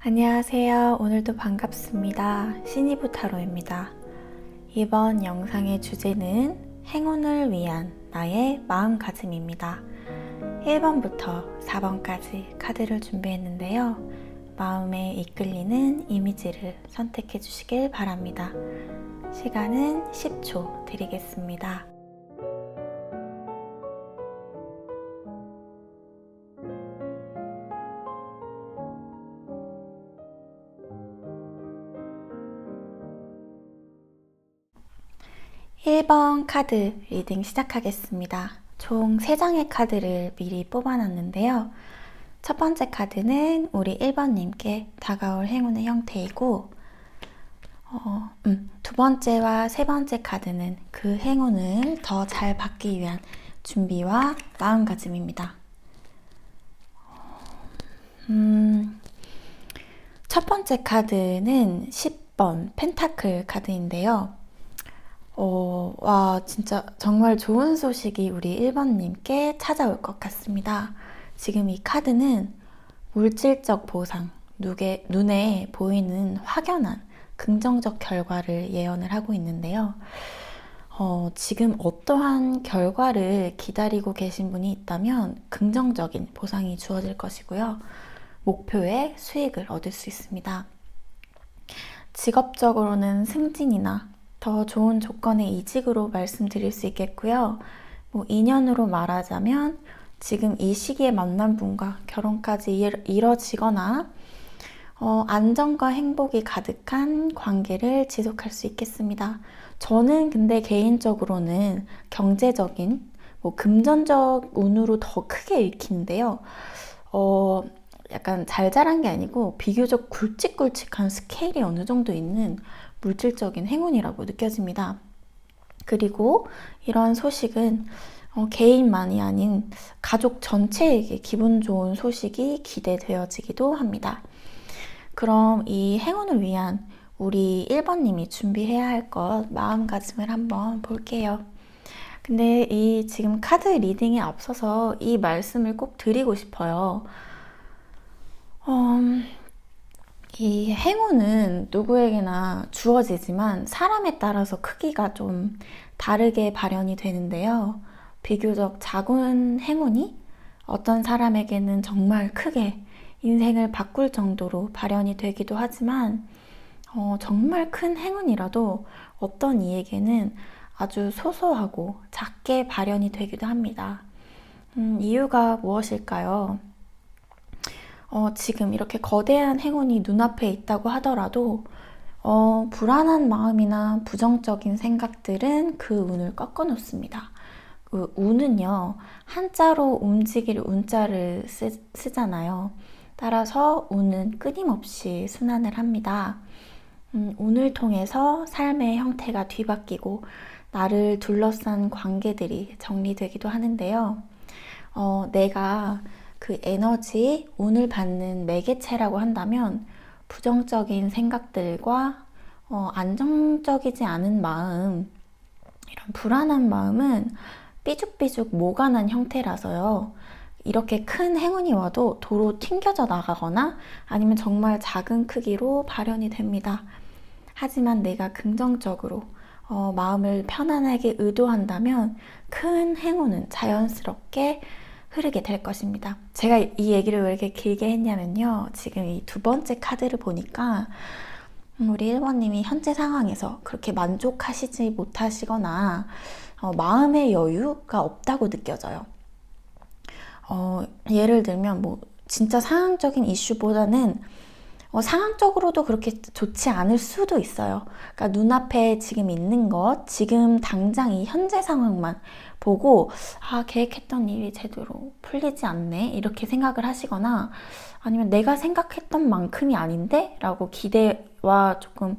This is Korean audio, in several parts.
안녕하세요. 오늘도 반갑습니다. 신이부 타로입니다. 이번 영상의 주제는 행운을 위한 나의 마음가짐입니다. 1번부터 4번까지 카드를 준비했는데요. 마음에 이끌리는 이미지를 선택해 주시길 바랍니다. 시간은 10초 드리겠습니다. 일번 카드 리딩 시작하겠습니다. 총 3장의 카드를 미리 뽑아놨는데요. 첫 번째 카드는 우리 1번님께 다가올 행운의 형태이고, 어, 음, 두 번째와 세 번째 카드는 그 행운을 더 잘 받기 위한 준비와 마음가짐입니다. 음, 첫 번째 카드는 10번 펜타클 카드인데요. 어, 와, 진짜 정말 좋은 소식이 우리 1번님께 찾아올 것 같습니다. 지금 이 카드는 물질적 보상, 눈에, 눈에 보이는 확연한 긍정적 결과를 예언을 하고 있는데요. 어, 지금 어떠한 결과를 기다리고 계신 분이 있다면 긍정적인 보상이 주어질 것이고요. 목표의 수익을 얻을 수 있습니다. 직업적으로는 승진이나 더 좋은 조건의 이직으로 말씀드릴 수 있겠고요. 뭐 인연으로 말하자면 지금 이 시기에 만난 분과 결혼까지 이뤄지거나 어, 안정과 행복이 가득한 관계를 지속할 수 있겠습니다. 저는 근데 개인적으로는 경제적인 뭐 금전적 운으로 더 크게 읽히는데요. 어, 약간 잘 자란 게 아니고 비교적 굵직굵직한 스케일이 어느 정도 있는 물질적인 행운이라고 느껴집니다. 그리고 이런 소식은 어, 개인만이 아닌 가족 전체에게 기분 좋은 소식이 기대되어지기도 합니다. 그럼 이 행운을 위한 우리 1번님이 준비해야 할 것 마음가짐을 한번 볼게요. 근데 이 지금 카드 리딩에 앞서서 이 말씀을 꼭 드리고 싶어요. 음, 이 행운은 누구에게나 주어지지만 사람에 따라서 크기가 좀 다르게 발현이 되는데요. 비교적 작은 행운이 어떤 사람에게는 정말 크게 인생을 바꿀 정도로 발현이 되기도 하지만 어, 정말 큰 행운이라도 어떤 이에게는 아주 소소하고 작게 발현이 되기도 합니다. 음, 이유가 무엇일까요? 어, 지금 이렇게 거대한 행운이 눈앞에 있다고 하더라도 어, 불안한 마음이나 부정적인 생각들은 그 운을 꺾어 놓습니다. 그 운은요, 한자로 움직일 운자를 쓰, 쓰잖아요. 따라서 운은 끊임없이 순환을 합니다. 음, 운을 통해서 삶의 형태가 뒤바뀌고 나를 둘러싼 관계들이 정리되기도 하는데요. 어, 내가 그 에너지, 운을 받는 매개체라고 한다면 부정적인 생각들과 어, 안정적이지 않은 마음, 이런 불안한 마음은 삐죽삐죽 모가난 형태라서요. 이렇게 큰 행운이 와도 도로 튕겨져 나가거나 아니면 정말 작은 크기로 발현이 됩니다. 하지만 내가 긍정적으로 어, 마음을 편안하게 의도한다면 큰 행운은 자연스럽게 흐르게 될 것입니다. 제가 이 얘기를 왜 이렇게 길게 했냐면요. 지금 이 두 번째 카드를 보니까 우리 1번님이 현재 상황에서 그렇게 만족하시지 못하시거나 어, 마음의 여유가 없다고 느껴져요. 어, 예를 들면 뭐 진짜 상황적인 이슈보다는 어, 상황적으로도 그렇게 좋지 않을 수도 있어요. 그러니까 눈앞에 지금 있는 것, 지금 당장 이 현재 상황만 보고 아 계획했던 일이 제대로 풀리지 않네 이렇게 생각을 하시거나 아니면 내가 생각했던 만큼이 아닌데 라고 기대와 조금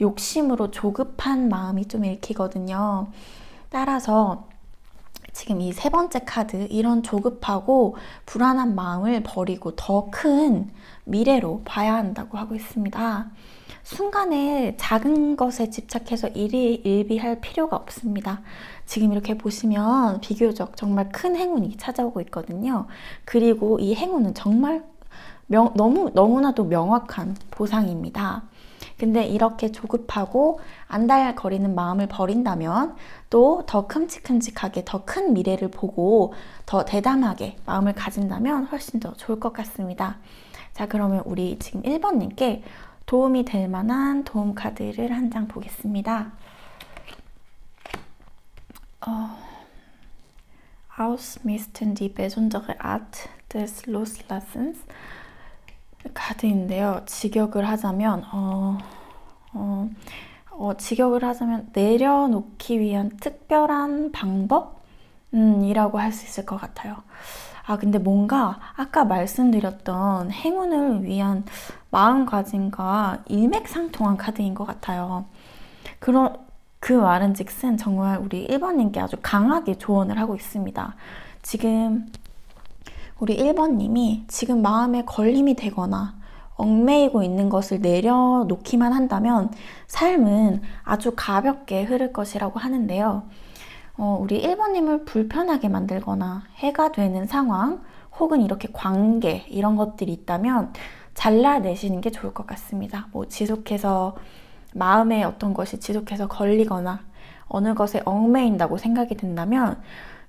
욕심으로 조급한 마음이 좀 읽히거든요. 따라서 지금 이 세 번째 카드 이런 조급하고 불안한 마음을 버리고 더큰 미래로 봐야 한다고 하고 있습니다. 순간에 작은 것에 집착해서 일희일비할 필요가 없습니다. 지금 이렇게 보시면 비교적 정말 큰 행운이 찾아오고 있거든요. 그리고 이 행운은 정말 명, 너무, 너무나도 명확한 보상입니다. 근데 이렇게 조급하고 안달거리는 마음을 버린다면 또 더 큼직큼직하게 더 큰 미래를 보고 더 대담하게 마음을 가진다면 훨씬 더 좋을 것 같습니다. 자, 그러면 우리 지금 1번님께 도움이 될 만한 도움 카드를 한 장 보겠습니다. 어, Ausmisten die besondere Art des Loslassens 카드인데요. 직역을 하자면 어, 어, 어, 직역을 하자면 내려놓기 위한 특별한 방법? 음, 이라고 할 수 있을 것 같아요. 아, 근데 뭔가 아까 말씀드렸던 행운을 위한 마음가짐과 일맥상통한 카드인 것 같아요. 그런, 그 말은 즉슨 정말 우리 1번님께 아주 강하게 조언을 하고 있습니다. 지금 우리 1번님이 지금 마음에 걸림이 되거나 얽매이고 있는 것을 내려놓기만 한다면 삶은 아주 가볍게 흐를 것이라고 하는데요. 어, 우리 1번님을 불편하게 만들거나 해가 되는 상황 혹은 이렇게 관계 이런 것들이 있다면 잘라내시는 게 좋을 것 같습니다. 뭐 지속해서 마음에 어떤 것이 지속해서 걸리거나 어느 것에 얽매인다고 생각이 든다면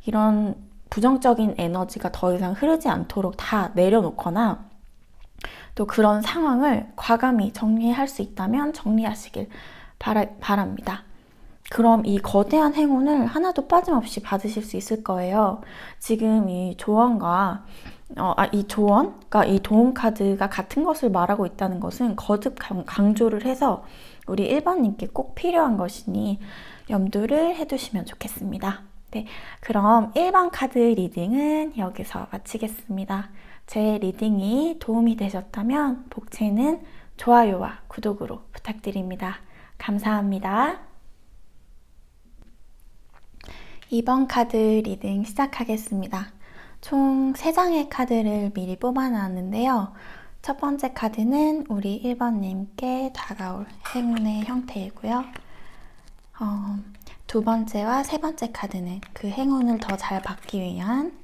이런 부정적인 에너지가 더 이상 흐르지 않도록 다 내려놓거나 또 그런 상황을 과감히 정리할 수 있다면 정리하시길 바라, 바랍니다. 그럼 이 거대한 행운을 하나도 빠짐없이 받으실 수 있을 거예요. 지금 이 조언과 어, 아, 이 조언과 이 도움 카드가 같은 것을 말하고 있다는 것은 거듭 강조를 해서 우리 1번님께 꼭 필요한 것이니 염두를 해두시면 좋겠습니다. 네, 그럼 1번 카드 리딩은 여기서 마치겠습니다. 제 리딩이 도움이 되셨다면 복채는 좋아요와 구독으로 부탁드립니다. 감사합니다. 2번 카드 리딩 시작하겠습니다. 총 3장의 카드를 미리 뽑아놨는데요. 첫 번째 카드는 우리 1번님께 다가올 행운의 형태이고요. 어, 두 번째와 세 번째 카드는 그 행운을 더 잘 받기 위한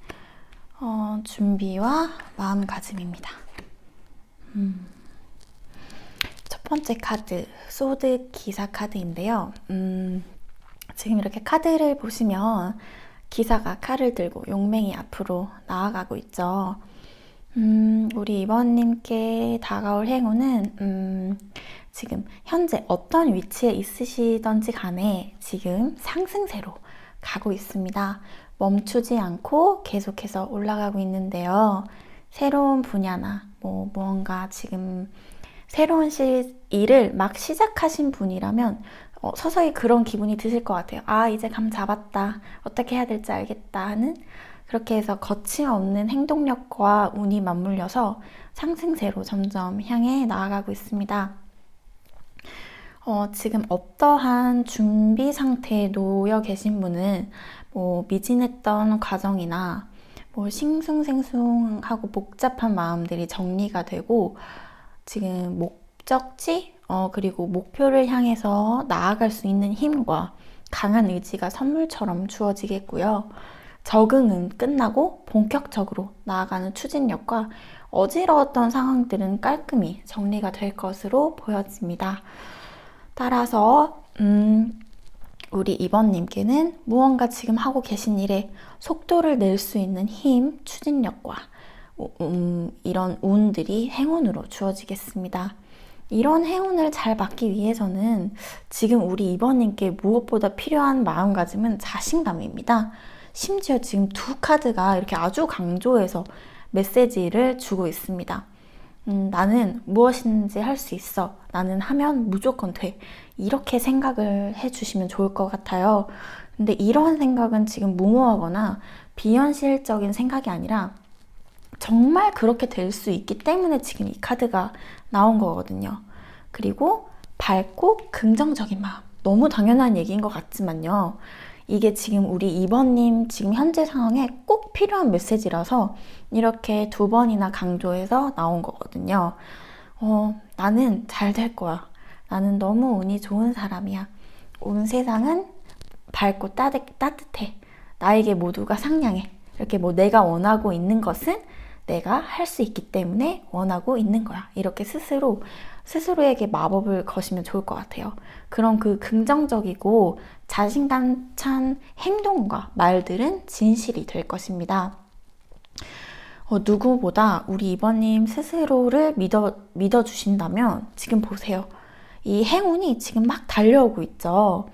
어, 준비와 마음가짐입니다. 음. 첫 번째 카드, 소드 기사 카드인데요. 음, 지금 이렇게 카드를 보시면 기사가 칼을 들고 용맹이 앞으로 나아가고 있죠. 음, 우리 이번님께 다가올 행운은, 음, 지금 현재 어떤 위치에 있으시던지 간에 지금 상승세로 가고 있습니다. 멈추지 않고 계속해서 올라가고 있는데요. 새로운 분야나 뭐 무언가 지금 새로운 시, 일을 막 시작하신 분이라면 어, 서서히 그런 기분이 드실 것 같아요. 아, 이제 감 잡았다. 어떻게 해야 될지 알겠다 하는 그렇게 해서 거침없는 행동력과 운이 맞물려서 상승세로 점점 향해 나아가고 있습니다. 어, 지금 어떠한 준비 상태에 놓여 계신 분은 뭐 미진했던 과정이나 뭐 싱숭생숭하고 복잡한 마음들이 정리가 되고 지금 목적지 어, 그리고 목표를 향해서 나아갈 수 있는 힘과 강한 의지가 선물처럼 주어지겠고요. 적응은 끝나고 본격적으로 나아가는 추진력과 어지러웠던 상황들은 깔끔히 정리가 될 것으로 보여집니다. 따라서 음, 우리 이번님께는 무언가 지금 하고 계신 일에 속도를 낼 수 있는 힘, 추진력과 음, 이런 운들이 행운으로 주어지겠습니다. 이런 행운을 잘 받기 위해서는 지금 우리 이번님께 무엇보다 필요한 마음가짐은 자신감입니다. 심지어 지금 두 카드가 이렇게 아주 강조해서 메시지를 주고 있습니다. 음, 나는 무엇인지 할 수 있어. 나는 하면 무조건 돼. 이렇게 생각을 해주시면 좋을 것 같아요. 근데 이러한 생각은 지금 무모하거나 비현실적인 생각이 아니라 정말 그렇게 될 수 있기 때문에 지금 이 카드가 나온 거거든요. 그리고 밝고 긍정적인 마음. 너무 당연한 얘기인 것 같지만요. 이게 지금 우리 2번님 지금 현재 상황에 꼭 필요한 메시지라서 이렇게 두 번이나 강조해서 나온 거거든요. 어, 나는 잘 될 거야. 나는 너무 운이 좋은 사람이야. 온 세상은 밝고 따뜻, 따뜻해. 나에게 모두가 상냥해. 이렇게 뭐 내가 원하고 있는 것은 내가 할 수 있기 때문에 원하고 있는 거야. 이렇게 스스로 스스로에게 마법을 거시면 좋을 것 같아요. 그런 그 긍정적이고 자신감 찬 행동과 말들은 진실이 될 것입니다. 어, 누구보다 우리 이번님 스스로를 믿어, 믿어주신다면 지금 보세요. 이 행운이 지금 막 달려오고 있죠.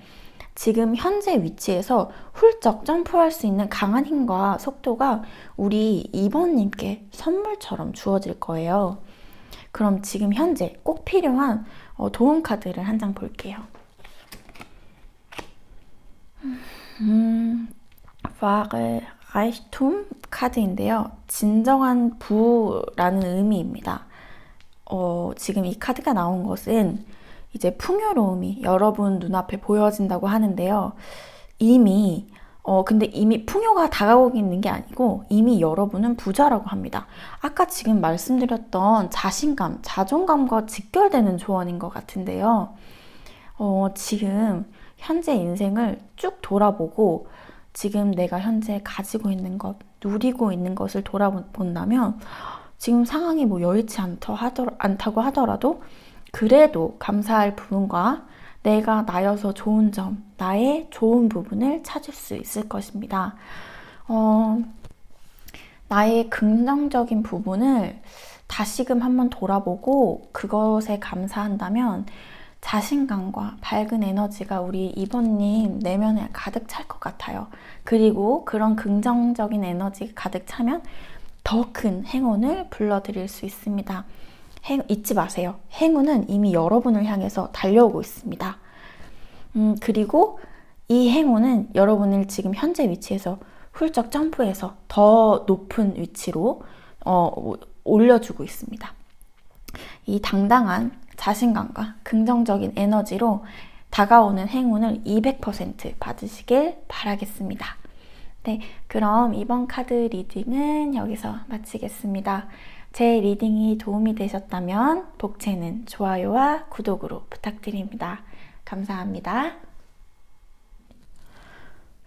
지금 현재 위치에서 훌쩍 점프할 수 있는 강한 힘과 속도가 우리 2번님께 선물처럼 주어질 거예요. 그럼 지금 현재 꼭 필요한 어, 도움 카드를 한 장 볼게요. 음, wahre Reichtum 카드인데요. 진정한 부라는 의미입니다. 어, 지금 이 카드가 나온 것은 이제 풍요로움이 여러분 눈앞에 보여진다고 하는데요. 이미 어, 근데 이미 풍요가 다가오고 있는 게 아니고 이미 여러분은 부자라고 합니다. 아까 지금 말씀드렸던 자신감, 자존감과 직결되는 조언인 것 같은데요. 어, 지금 현재 인생을 쭉 돌아보고 지금 내가 현재 가지고 있는 것, 누리고 있는 것을 돌아본다면 지금 상황이 뭐 여의치 않다고 하더라도 그래도 감사할 부분과 내가 나여서 좋은 점, 나의 좋은 부분을 찾을 수 있을 것입니다. 어, 나의 긍정적인 부분을 다시금 한번 돌아보고 그것에 감사한다면 자신감과 밝은 에너지가 우리 이번님 내면에 가득 찰 것 같아요. 그리고 그런 긍정적인 에너지가 가득 차면 더 큰 행운을 불러드릴 수 있습니다. 행, 잊지 마세요. 행운은 이미 여러분을 향해서 달려오고 있습니다. 음, 그리고 이 행운은 여러분을 지금 현재 위치에서 훌쩍 점프해서 더 높은 위치로 어, 올려주고 있습니다. 이 당당한 자신감과 긍정적인 에너지로 다가오는 행운을 200% 받으시길 바라겠습니다. 네, 그럼 이번 카드 리딩은 여기서 마치겠습니다. 제 리딩이 도움이 되셨다면 복채는 좋아요와 구독으로 부탁드립니다. 감사합니다.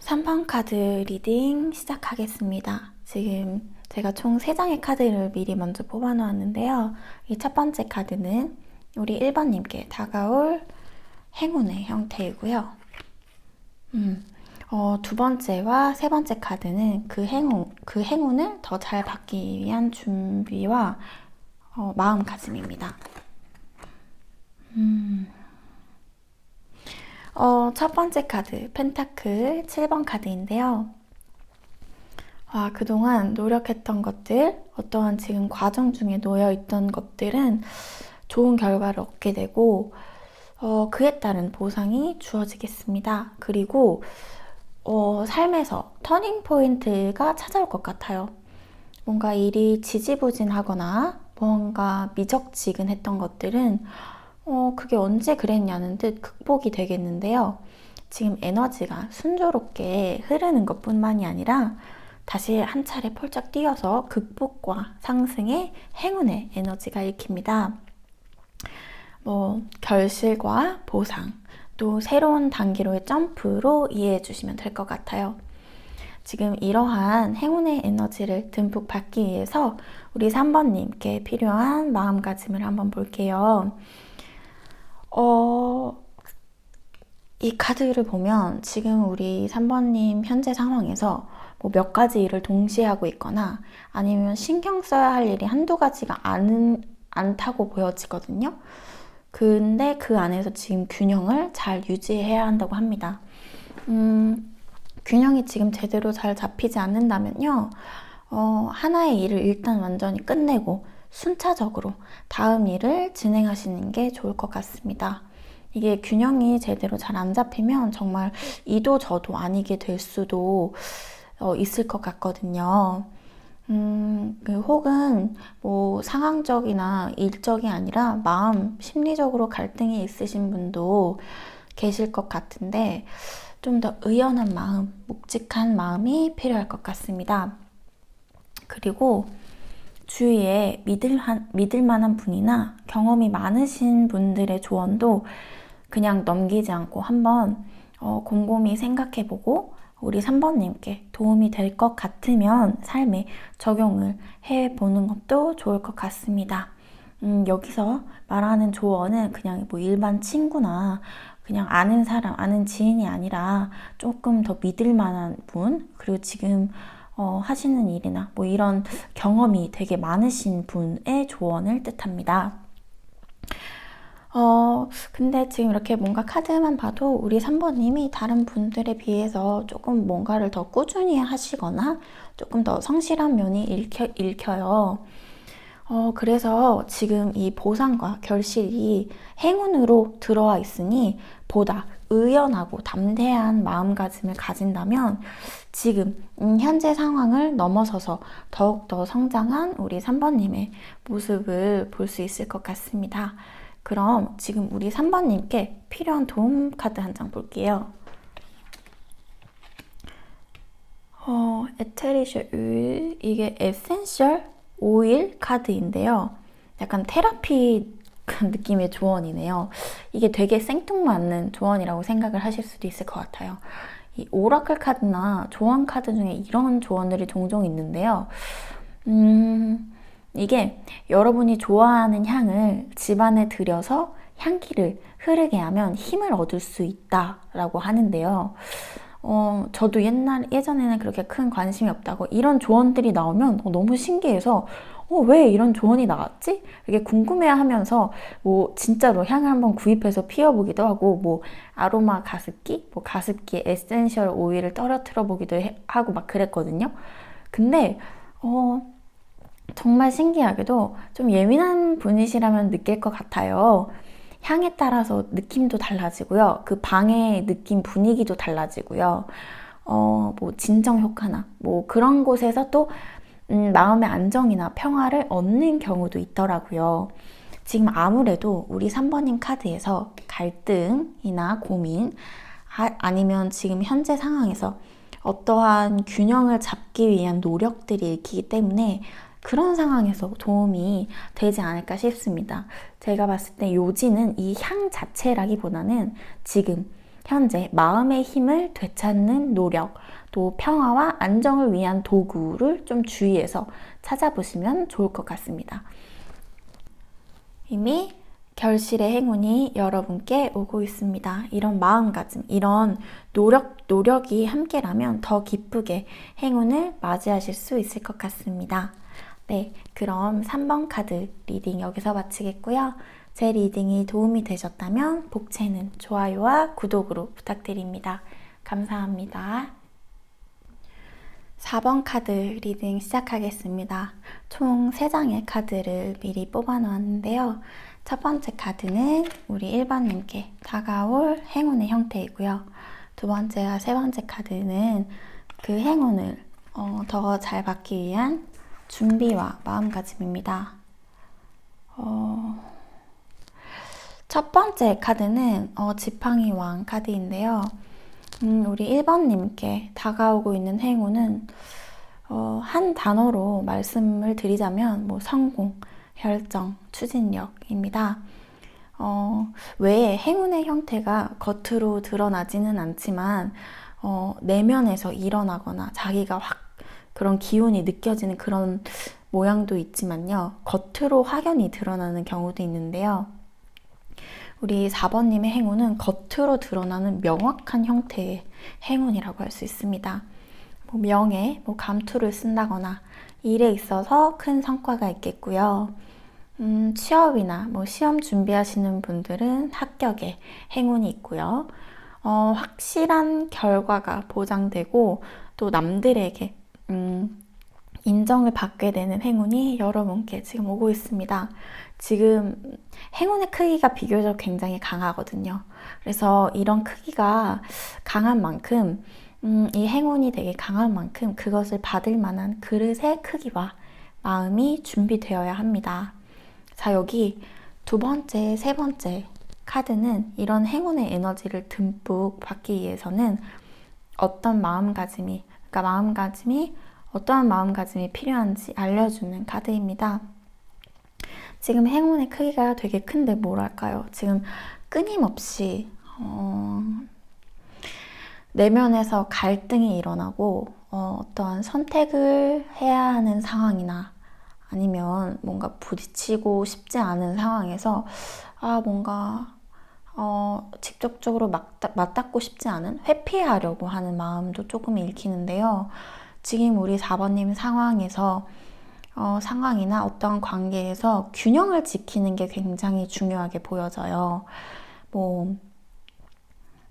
3번 카드 리딩 시작하겠습니다. 지금 제가 총 3장의 카드를 미리 먼저 뽑아 놓았는데요. 이 첫 번째 카드는 우리 1번님께 다가올 행운의 형태이고요. 음, 어, 두 번째와 세 번째 카드는 그 행운, 그 행운을 더 잘 받기 위한 준비와 어, 마음가짐입니다. 음. 어, 첫 번째 카드, 펜타클 7번 카드인데요. 와, 그동안 노력했던 것들, 어떠한 지금 과정 중에 놓여 있던 것들은 좋은 결과를 얻게 되고, 어, 그에 따른 보상이 주어지겠습니다. 그리고 어, 삶에서 터닝 포인트가 찾아올 것 같아요. 뭔가 일이 지지부진하거나 뭔가 미적지근했던 것들은 어, 그게 언제 그랬냐는 듯 극복이 되겠는데요. 지금 에너지가 순조롭게 흐르는 것 뿐만이 아니라 다시 한 차례 펄쩍 뛰어서 극복과 상승의 행운의 에너지가 읽힙니다. 뭐, 결실과 보상, 또 새로운 단계로의 점프로 이해해 주시면 될 것 같아요. 지금 이러한 행운의 에너지를 듬뿍 받기 위해서 우리 3번님께 필요한 마음가짐을 한번 볼게요. 어, 이 카드를 보면 지금 우리 3번님 현재 상황에서 뭐 몇 가지 일을 동시에 하고 있거나 아니면 신경 써야 할 일이 한두 가지가 않은, 않다고 보여지거든요. 근데 그 안에서 지금 균형을 잘 유지해야 한다고 합니다. 음, 균형이 지금 제대로 잘 잡히지 않는다면요. 어, 하나의 일을 일단 완전히 끝내고 순차적으로 다음 일을 진행하시는 게 좋을 것 같습니다. 이게 균형이 제대로 잘 안 잡히면 정말 이도 저도 아니게 될 수도 어, 있을 것 같거든요. 음, 그 혹은 뭐 상황적이나 일적이 아니라 마음, 심리적으로 갈등이 있으신 분도 계실 것 같은데 좀 더 의연한 마음, 묵직한 마음이 필요할 것 같습니다. 그리고 주위에 믿을, 한, 믿을 만한 분이나 경험이 많으신 분들의 조언도 그냥 넘기지 않고 한번 어, 곰곰이 생각해보고 우리 3번님께 도움이 될 것 같으면 삶에 적용을 해 보는 것도 좋을 것 같습니다. 음, 여기서 말하는 조언은 그냥 뭐 일반 친구나 그냥 아는 사람, 아는 지인이 아니라 조금 더 믿을 만한 분, 그리고 지금 어, 하시는 일이나 뭐 이런 경험이 되게 많으신 분의 조언을 뜻합니다. 어, 근데 지금 이렇게 뭔가 카드만 봐도 우리 3번님이 다른 분들에 비해서 조금 뭔가를 더 꾸준히 하시거나 조금 더 성실한 면이 읽혀, 읽혀요. 어, 그래서 지금 이 보상과 결실이 행운으로 들어와 있으니 보다 의연하고 담대한 마음가짐을 가진다면 지금 음, 현재 상황을 넘어서서 더욱더 성장한 우리 3번님의 모습을 볼 수 있을 것 같습니다. 그럼 지금 우리 3번님께 필요한 도움 카드 한 장 볼게요. 어, 에테리셜 오일, 이게 에센셜 오일 카드인데요. 약간 테라피 느낌의 조언이네요. 이게 되게 생뚱맞는 조언이라고 생각을 하실 수도 있을 것 같아요. 이 오라클 카드나 조언 카드 중에 이런 조언들이 종종 있는데요. 음, 이게 여러분이 좋아하는 향을 집안에 들여서 향기를 흐르게 하면 힘을 얻을 수 있다라고 하는데요. 어, 저도 옛날, 예전에는 그렇게 큰 관심이 없다고 이런 조언들이 나오면 어, 너무 신기해서 어, 왜 이런 조언이 나왔지? 이렇게 궁금해 하면서 뭐 진짜로 향을 한번 구입해서 피워보기도 하고 뭐 아로마 가습기, 뭐 가습기 에센셜 오일을 떨어뜨려 보기도 하고 막 그랬거든요. 근데 어, 정말 신기하게도 좀 예민한 분이시라면 느낄 것 같아요. 향에 따라서 느낌도 달라지고요. 그 방의 느낌, 분위기도 달라지고요. 어, 뭐, 진정 효과나, 뭐, 그런 곳에서 또, 음, 마음의 안정이나 평화를 얻는 경우도 있더라고요. 지금 아무래도 우리 3번님 카드에서 갈등이나 고민, 아, 아니면 지금 현재 상황에서 어떠한 균형을 잡기 위한 노력들이 있기 때문에 그런 상황에서 도움이 되지 않을까 싶습니다. 제가 봤을 때 요지는 이 향 자체라기보다는 지금 현재 마음의 힘을 되찾는 노력, 또 평화와 안정을 위한 도구를 좀 주의해서 찾아보시면 좋을 것 같습니다. 이미 결실의 행운이 여러분께 오고 있습니다. 이런 마음가짐, 이런 노력, 노력이 함께라면 더 기쁘게 행운을 맞이하실 수 있을 것 같습니다. 네, 그럼 3번 카드 리딩 여기서 마치겠고요. 제 리딩이 도움이 되셨다면 복채는 좋아요와 구독으로 부탁드립니다. 감사합니다. 4번 카드 리딩 시작하겠습니다. 총 3장의 카드를 미리 뽑아 놓았는데요. 첫 번째 카드는 우리 1번님께 다가올 행운의 형태이고요. 두 번째와 세 번째 카드는 그 행운을 어, 더잘 받기 위한 준비와 마음가짐입니다. 어, 첫 번째 카드는 어, 지팡이 왕 카드인데요. 음, 우리 1번님께 다가오고 있는 행운은 어, 한 단어로 말씀을 드리자면 뭐 성공, 결정, 추진력입니다. 어, 왜 행운의 형태가 겉으로 드러나지는 않지만 어, 내면에서 일어나거나 자기가 확 그런 기운이 느껴지는 그런 모양도 있지만요. 겉으로 확연히 드러나는 경우도 있는데요. 우리 4번님의 행운은 겉으로 드러나는 명확한 형태의 행운이라고 할 수 있습니다. 뭐 명예, 뭐 감투를 쓴다거나 일에 있어서 큰 성과가 있겠고요. 음, 취업이나 뭐 시험 준비하시는 분들은 합격의 행운이 있고요. 어, 확실한 결과가 보장되고 또 남들에게 음, 인정을 받게 되는 행운이 여러분께 지금 오고 있습니다. 지금 행운의 크기가 비교적 굉장히 강하거든요. 그래서 이런 크기가 강한 만큼, 음, 이 행운이 되게 강한 만큼 그것을 받을 만한 그릇의 크기와 마음이 준비되어야 합니다. 자, 여기 두 번째, 세 번째 카드는 이런 행운의 에너지를 듬뿍 받기 위해서는 어떤 마음가짐이 그러니까 마음가짐이 어떠한 마음가짐이 필요한지 알려주는 카드입니다. 지금 행운의 크기가 되게 큰데 뭐랄까요? 지금 끊임없이 어... 내면에서 갈등이 일어나고 어, 어떠한 선택을 해야 하는 상황이나 아니면 뭔가 부딪히고 싶지 않은 상황에서 아 뭔가 어, 직접적으로 맞닿, 맞닿고 싶지 않은 회피하려고 하는 마음도 조금 읽히는데요. 지금 우리 4번님 상황에서 어, 상황이나 어떤 관계에서 균형을 지키는 게 굉장히 중요하게 보여져요. 뭐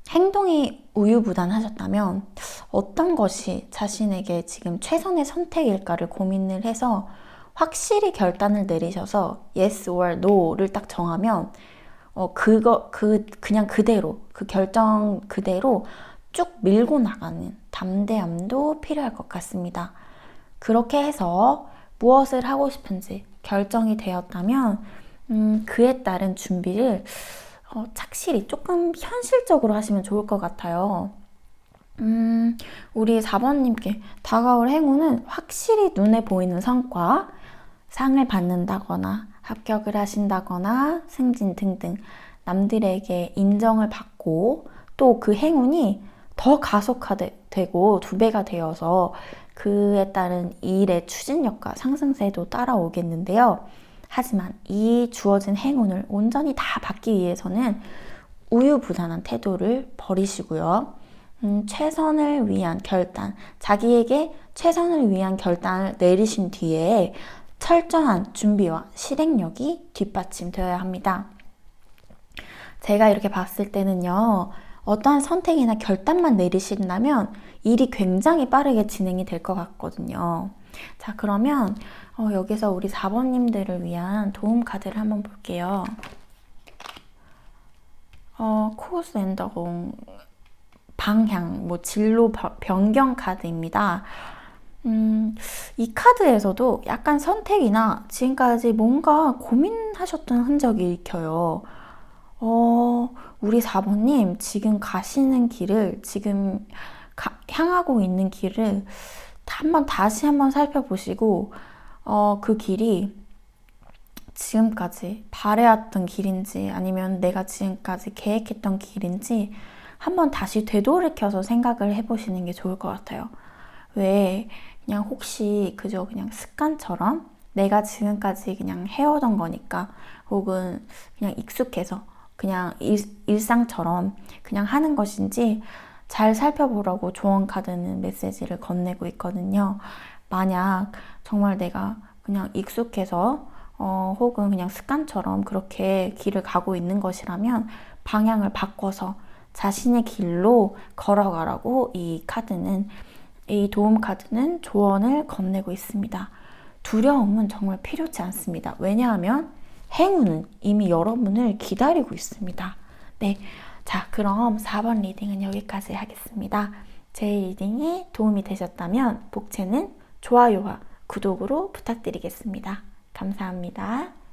행동이 우유부단하셨다면 어떤 것이 자신에게 지금 최선의 선택일까를 고민을 해서 확실히 결단을 내리셔서 yes or no를 딱 정하면 어 그거 그 그냥 그대로 그 결정 그대로 쭉 밀고 나가는 담대함도 필요할 것 같습니다. 그렇게 해서 무엇을 하고 싶은지 결정이 되었다면 음, 그에 따른 준비를 어, 착실히 조금 현실적으로 하시면 좋을 것 같아요. 음, 우리 4번님께 다가올 행운은 확실히 눈에 보이는 성과, 상을 받는다거나 합격을 하신다거나 승진 등등 남들에게 인정을 받고 또 그 행운이 더 가속화되고 두 배가 되어서 그에 따른 일의 추진력과 상승세도 따라오겠는데요. 하지만 이 주어진 행운을 온전히 다 받기 위해서는 우유부단한 태도를 버리시고요. 음, 최선을 위한 결단, 자기에게 최선을 위한 결단을 내리신 뒤에 철저한 준비와 실행력이 뒷받침되어야 합니다. 제가 이렇게 봤을 때는요, 어떠한 선택이나 결단만 내리신다면 일이 굉장히 빠르게 진행이 될 것 같거든요. 자, 그러면 어, 여기서 우리 4번님들을 위한 도움 카드를 한번 볼게요. 어, 코스 엔더공 방향, 뭐 진로 변경 카드입니다. 음, 이 카드에서도 약간 선택이나 지금까지 뭔가 고민하셨던 흔적이 읽혀요. 어, 우리 4번님, 지금 가시는 길을, 지금 가, 향하고 있는 길을 한번 다시 한번 살펴보시고, 어, 그 길이 지금까지 바래왔던 길인지 아니면 내가 지금까지 계획했던 길인지 한번 다시 되돌이켜서 생각을 해보시는 게 좋을 것 같아요. 왜 그냥 혹시 그저 그냥 습관처럼 내가 지금까지 그냥 해오던 거니까 혹은 그냥 익숙해서 그냥 일, 일상처럼 그냥 하는 것인지 잘 살펴보라고 조언 카드는 메시지를 건네고 있거든요. 만약 정말 내가 그냥 익숙해서 어, 혹은 그냥 습관처럼 그렇게 길을 가고 있는 것이라면 방향을 바꿔서 자신의 길로 걸어가라고 이 카드는 이 도움 카드는 조언을 건네고 있습니다. 두려움은 정말 필요치 않습니다. 왜냐하면 행운은 이미 여러분을 기다리고 있습니다. 네. 자, 그럼 4번 리딩은 여기까지 하겠습니다. 제 리딩이 도움이 되셨다면 복채는 좋아요와 구독으로 부탁드리겠습니다. 감사합니다.